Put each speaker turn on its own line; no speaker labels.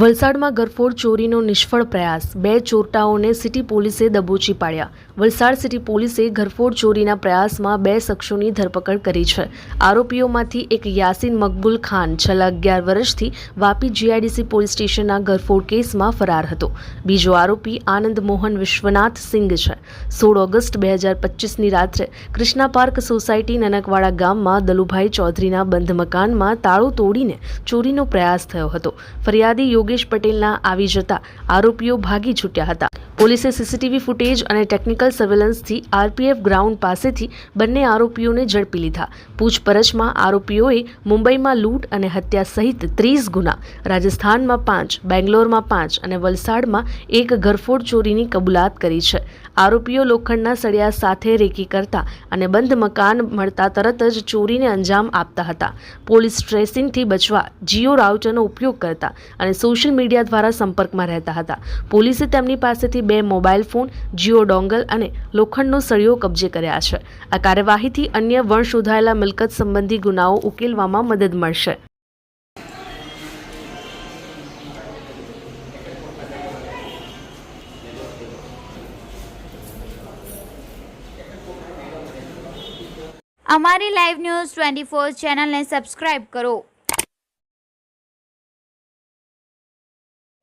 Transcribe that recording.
વલસાડમાં ગરફોડ ચોરીનો નિષ્ફળ પ્રયાસ. બે ચોરટાઓને સિટી પોલીસે દબોચી પાડ્યા. વલસાડ સિટી પોલીસે ગરફોડ ચોરીના પ્રયાસમાં બે શખ્સોની ધરપકડ કરી છે. આરોપીઓમાંથી એક યાસીન મકબુલ ખાન, છેલ્લા અગિયાર વર્ષથી વાપી જીઆઈડીસી પોલીસ સ્ટેશનના ગરફોડ કેસમાં ફરાર હતો. બીજો આરોપી આનંદ મોહન વિશ્વનાથ સિંઘ છે. સોળ ઓગસ્ટ બે હજાર પચીસની રાત્રે કૃષ્ણા પાર્ક સોસાયટી નનકવાડા ગામમાં દલુભાઈ ચૌધરીના બંધ મકાનમાં તાળું તોડીને ચોરીનો પ્રયાસ થયો હતો. ફરિયાદી યોગેશ પટેલના આવી જતા આરોપીઓ ભાગી છૂટ્યા હતા. પોલીસે સીસીટીવી ફૂટેજ અને ટેકનિકલ સર્વેલન્સથી આરપીએફ ગ્રાઉન્ડ પાસેથી બંને આરોપીઓને ઝડપી લીધા. પૂછપરછમાં આરોપીઓએ મુંબઈમાં લૂંટ અને હત્યા સહિત ત્રીસ ગુના, રાજસ્થાનમાં પાંચ, બેંગ્લોરમાં પાંચ અને વલસાડમાં એક ઘરફોડ ચોરીની કબૂલાત કરી છે. આરોપીઓ લોખંડના સળિયા સાથે રેકી કરતા અને બંધ મકાન મળતા તરત જ ચોરીને અંજામ આપતા હતા. પોલીસ ટ્રેસિંગથી બચવા જીઓ રાઉટરનો ઉપયોગ કરતા અને સોશિયલ મીડિયા દ્વારા સંપર્કમાં રહેતા હતા. પોલીસે તેમની પાસેથી બે મોબાઈલ ફોન, જીઓ ડોંગલ અને લોખંડનો સળિયો કબજે કર્યા છે. આ કાર્યવાહીથી અન્ય વણ શોધાયેલા મિલકત સંબંધી ગુનાઓ ઉકેલવામાં મદદ મળશે.
અમારી લાઈવ ન્યૂઝ ટ્વેન્ટી ફોર ચેનલને સબસ્ક્રાઇબ કરો.